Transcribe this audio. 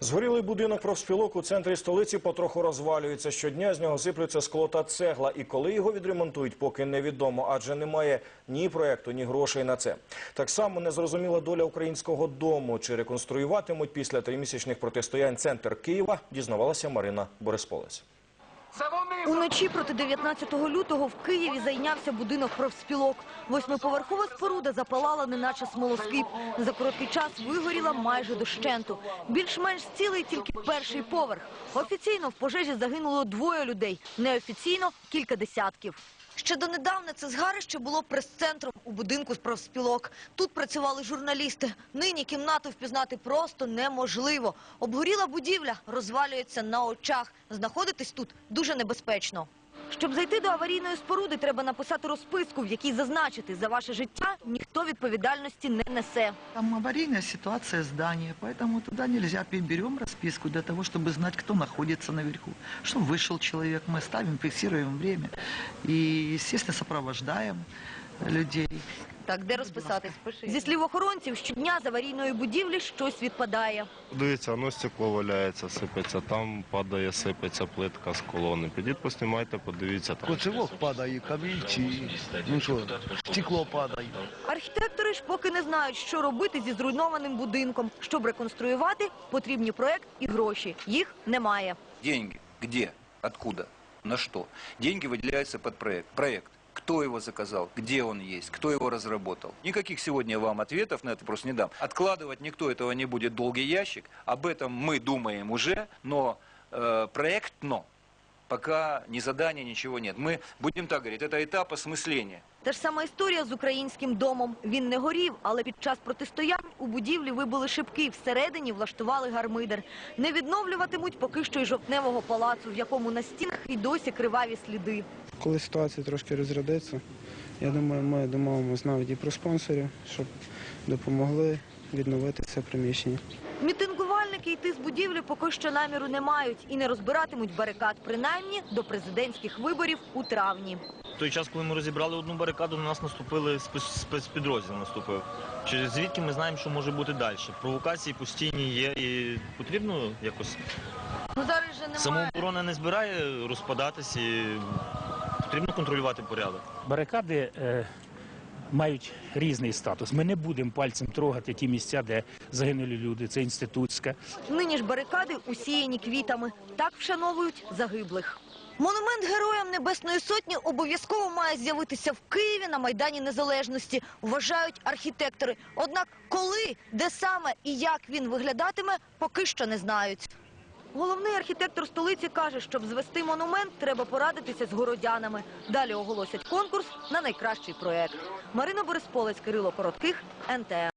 Згорілий будинок профспілок у центрі столиці потроху розвалюється. Щодня з нього сиплються скло та цегла. І коли його відремонтують, поки невідомо, адже немає ні проекту, ні грошей на це. Так само незрозуміла доля українського дому. Чи реконструюватимуть після тримісячних протистоянь центр Києва, дізнавалася Марина Борисполець. Уночі проти 19 лютого в Києві зайнявся будинок профспілок. Восьмиповерхова споруда запалала, неначе смолоскип. За короткий час вигоріла майже дощенту. Більш-менш цілий тільки перший поверх. Офіційно в пожежі загинуло двоє людей, неофіційно – кілька десятків. Ще донедавна це згарище було прес-центром у будинку з профспілок. Тут працювали журналісти. Нині кімнату впізнати просто неможливо. Обгоріла будівля, розвалюється на очах. Знаходитись тут дуже небезпечно. Щоб зайти до аварійної споруди, треба написати розписку, в якій зазначити, за ваше життя ніхто відповідальності не несе. Там аварийная ситуация здания, поэтому туда нельзя. Берем расписку для того, чтобы знать, кто находится наверху. Что вышел человек, мы ставим, фиксируем время. И, естественно, сопровождаем людей. Так, де розписатись? Пиши. Зі слів охоронців, щодня з аварійної будівлі щось відпадає. Дивіться, воно стекло валяється, сипеться, там падає, сипеться плитка з колони. Підіть, поснімайте, подивіться. Там. Коцевок падає, камінці, ну що, стекло падає. Архітектори ж поки не знають, що робити зі зруйнованим будинком. Щоб реконструювати, потрібні проект і гроші. Їх немає. Деньги где? Откуда? На что? Деньги выделяются под проект. Проект. Кто его заказал? Где он есть? Кто его разработал? Никаких сегодня вам ответов на это просто не дам. Откладывать никто этого не будет долгий ящик. Об этом мы думаем уже, но э, проектно пока ни задания, ничего нет. Мы будем так говорить, это этап осмысления. Та ж сама історія з українським домом. Він не горів, але під час протистоянь у будівлі вибили шибки, всередині влаштували гармидер. Не відновлюватимуть поки що й жовтневого палацу, в якому на стінах і досі криваві сліди. Коли ситуація трошки розрядиться, я думаю, ми домовимося навіть і про спонсорів, щоб допомогли відновити це приміщення. Мітингувальники йти з будівлі поки що наміру не мають і не розбиратимуть барикад, принаймні до президентських виборів у травні. В той час, коли ми розібрали одну барикаду, на нас наступили спецпідрозділ наступив. Через звідки ми знаємо, що може бути далі. Провокації постійні є і потрібно якось. Ну зараз же немає. Самооборона не збирає розпадатись і потрібно контролювати порядок. Барикади е, мають різний статус. Ми не будемо пальцем трогати ті місця, де загинули люди. Це інститутська. Нині ж барикади усіяні квітами. Так вшановують загиблих. Монумент героям Небесної Сотні обов'язково має з'явитися в Києві на Майдані Незалежності, вважають архітектори. Однак коли, де саме і як він виглядатиме, поки що не знають. Головний архітектор столиці каже, щоб звести монумент, треба порадитися з городянами. Далі оголосять конкурс на найкращий проект. Марина Борисполець, Кирило Коротких, НТН.